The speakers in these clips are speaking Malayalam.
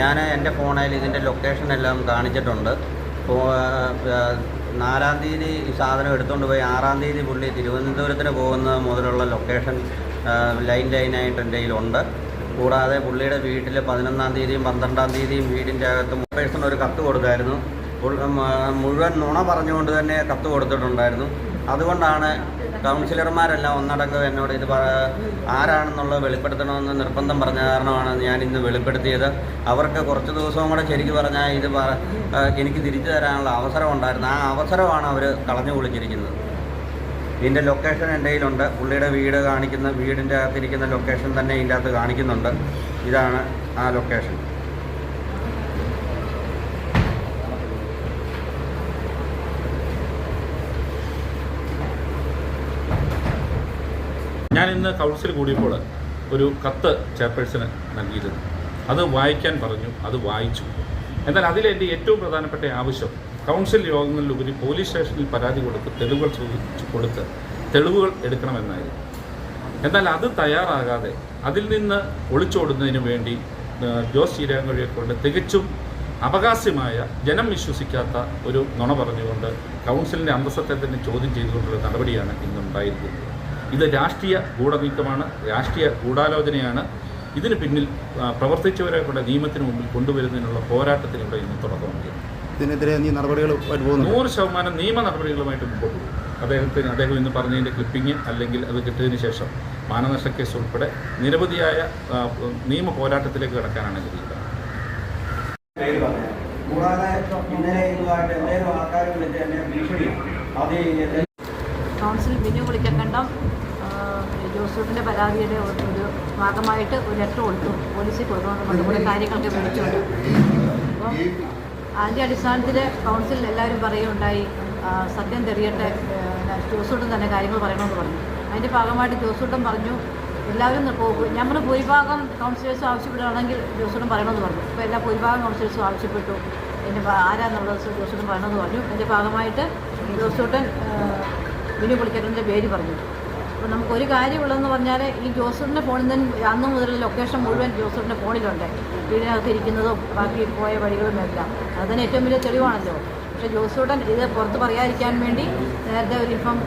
ഞാൻ എന്റെ ഫോണിൽ ഇതിന്റെ ലൊക്കേഷൻ എല്ലാം കാണിച്ചിട്ടുണ്ട്. നാലാം തീയതി ഈ സാധനം എടുത്തുകൊണ്ട് പോയി. ആറാം തീയതി പുള്ളി തിരുവനന്തപുരത്തിന് പോകുന്ന മുതലുള്ള ലൊക്കേഷൻ ലൈൻ ലൈനായിട്ട് എന്റെ കയ്യിലുണ്ട്. കൂടാതെ പുള്ളിയുടെ വീട്ടിൽ പതിനൊന്നാം തീയതിയും പന്ത്രണ്ടാം തീയതിയും വീടിന്റെ അകത്ത് പേഴ്സൺ ഒരു കത്ത് കൊടുത്തായിരുന്നു മുഴുവൻ നുണ പറഞ്ഞുകൊണ്ട് തന്നെ കത്ത് കൊടുത്തിട്ടുണ്ടായിരുന്നു. അതുകൊണ്ടാണ് കൗൺസിലർമാരെല്ലാം ഒന്നടങ്കം എന്നോട് ഇത് ആരാണെന്നുള്ളത് വെളിപ്പെടുത്തണമെന്ന് നിർബന്ധം പറഞ്ഞ കാരണമാണ് ഞാൻ ഇന്ന് വെളിപ്പെടുത്തിയത്. അവർക്ക് കുറച്ച് ദിവസവും കൂടെ ശരിക്കും പറഞ്ഞാൽ ഇത് എനിക്ക് തിരിച്ചു തരാനുള്ള അവസരം ഉണ്ടായിരുന്നു. ആ അവസരമാണ് അവർ കളഞ്ഞു കുളിച്ചിരിക്കുന്നത്. ഇതിന്റെ ലൊക്കേഷൻ എന്റെ കയ്യിലുണ്ട്. പുള്ളിയുടെ വീട് കാണിക്കുന്ന വീടിന്റെ അകത്തിരിക്കുന്ന ലൊക്കേഷൻ തന്നെ ഇതിന്റെ അകത്ത് കാണിക്കുന്നുണ്ട്. ഇതാണ് ആ ലൊക്കേഷൻ. ഞാൻ ഇന്ന് കൗൺസിൽ കൂടിയപ്പോൾ ഒരു കത്ത് ചെയർപേഴ്സന് നൽകിയിരുന്നു. അത് വായിക്കാൻ പറഞ്ഞു അത് വായിച്ചു. എന്നാൽ അതിലെന്റെ ഏറ്റവും പ്രധാനപ്പെട്ട ആവശ്യം കൗൺസിൽ യോഗങ്ങളിലുപരി പോലീസ് സ്റ്റേഷനിൽ പരാതി കൊടുത്ത് തെളിവുകൾ കൊടുത്ത് തെളിവുകൾ എടുക്കണമെന്നായിരുന്നു. എന്നാൽ അത് തയ്യാറാകാതെ അതിൽ നിന്ന് ഒളിച്ചോടുന്നതിന് വേണ്ടി ജോസ് ചീരാങ്കഴിയെ കൊണ്ട് തികച്ചും അപകാസ്യമായ ജനം വിശ്വസിക്കാത്ത ഒരു നുണ പറഞ്ഞുകൊണ്ട് കൗൺസിലിന്റെ അന്തസ്സത്തെ തന്നെ ചോദ്യം ചെയ്തുകൊണ്ടുള്ള നടപടിയാണ് ഇന്നുണ്ടായിരിക്കുന്നത്. ഇത് രാഷ്ട്രീയ ഗൂഢനീക്കമാണ് രാഷ്ട്രീയ ഗൂഢാലോചനയാണ്. ഇതിന് പിന്നിൽ പ്രവർത്തിച്ചവരെ കൂടെ നിയമത്തിന് മുമ്പിൽ കൊണ്ടുവരുന്നതിനുള്ള പോരാട്ടത്തിലൂടെ ഇന്ന് തുടക്കമാക്കിയത് ഇതിനെതിരെ നീ നടപടികൾ നൂറ് ശതമാനം നിയമ നടപടികളുമായിട്ട് മുമ്പോട്ട് പോകും. അദ്ദേഹത്തിന് അദ്ദേഹം ഇന്ന് പറഞ്ഞതിന്റെ ക്ലിപ്പിംഗ് അല്ലെങ്കിൽ അത് കിട്ടിയതിന് ശേഷം മാനനഷ്ട കേസ് ഉൾപ്പെടെ നിരവധിയായ നിയമ പോരാട്ടത്തിലേക്ക് കടക്കാനാണ് ഗതിയുള്ളത് പേര് കൂടാതെ ഇന്നലെ ഇതുമായിട്ട് എന്തെങ്കിലും ആൾക്കാർ വിളിച്ച് എന്നെ ഭീഷണി അത് എന്നെ കൗൺസിൽ ബിനു വിളിക്കക്കണ്ടം ജോസൂട്ടിന്റെ പരാതിയുടെ ഒരു ഭാഗമായിട്ട് ഒരു ലെറ്റർ കൊടുത്തു. പോലീസിൽ കൊടുക്കുന്നുണ്ട് നമ്മുടെ കാര്യങ്ങളൊക്കെ വിളിച്ചുകൊണ്ട്. അപ്പം അതിന്റെ അടിസ്ഥാനത്തിൽ കൗൺസിലിൽ എല്ലാവരും പറയുകയുണ്ടായി. സത്യം തെറിയട്ടെ ജോസൂട്ടൻ തന്നെ കാര്യങ്ങൾ പറയണമെന്ന് പറഞ്ഞു. അതിന്റെ ഭാഗമായിട്ട് ജോസൂട്ടൻ പറഞ്ഞു എല്ലാവരും ഞമ്മൾ ഭൂരിഭാഗം കൗൺസിലേഴ്സും ആവശ്യപ്പെടുകയാണെങ്കിൽ ജോസൂട്ടൻ പറയണമെന്ന് പറഞ്ഞു. അപ്പോൾ എല്ലാ ഭൂരിഭാഗം കൗൺസിലേഴ്സും ആവശ്യപ്പെട്ടു. എന്റെ ആരാന്നുള്ളത് ജോസൂട്ടൻ പറയണമെന്ന് പറഞ്ഞു. അതിന്റെ ഭാഗമായിട്ട് ജോസൂട്ടൻ വിനു പുളിക്കരന്റെ പേര് പറഞ്ഞു. അപ്പോൾ നമുക്കൊരു കാര്യമുള്ളതെന്ന് പറഞ്ഞാൽ ഈ ജോസഫിന്റെ ഫോണിൽ നിന്ന് അന്ന് മുതൽ ലൊക്കേഷൻ മുഴുവൻ ജോസഫിന്റെ ഫോണിലുണ്ട്. വീടിനകത്ത് ഇരിക്കുന്നതും ബാക്കി പോയ വഴികളും എല്ലാം. അത് തന്നെ ഏറ്റവും വലിയ തെളിവാണല്ലോ. പക്ഷേ ജോസൂട്ടൻ ഇത് പുറത്ത് പറയാതിരിക്കാൻ വേണ്ടി നേരത്തെ ഒരു ഇൻഫോം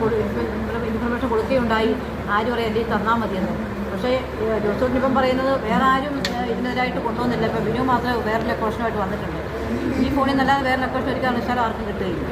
ഇൻഫർമേഷൻ കൊടുക്കുകയുണ്ടായി. ആരും പറയാം എന്റെ തന്നാൽ മതിയെന്ന്. പക്ഷേ ജോസൂട്ടൻ ഇപ്പം പറയുന്നത് വേറെ ആരും ഇതിനെതിരായിട്ട് കൊണ്ടുവന്നില്ല. ഇപ്പം ബിനു മാത്രമേ വേറെ ലൊക്കേഷനുമായിട്ട് വന്നിട്ടുണ്ട്. ഈ ഫോണിൽ നിന്നല്ലാതെ വേറെ ലൊക്കേഷൻ ഒരിക്കലും ആർക്കും കിട്ടുകയില്ല.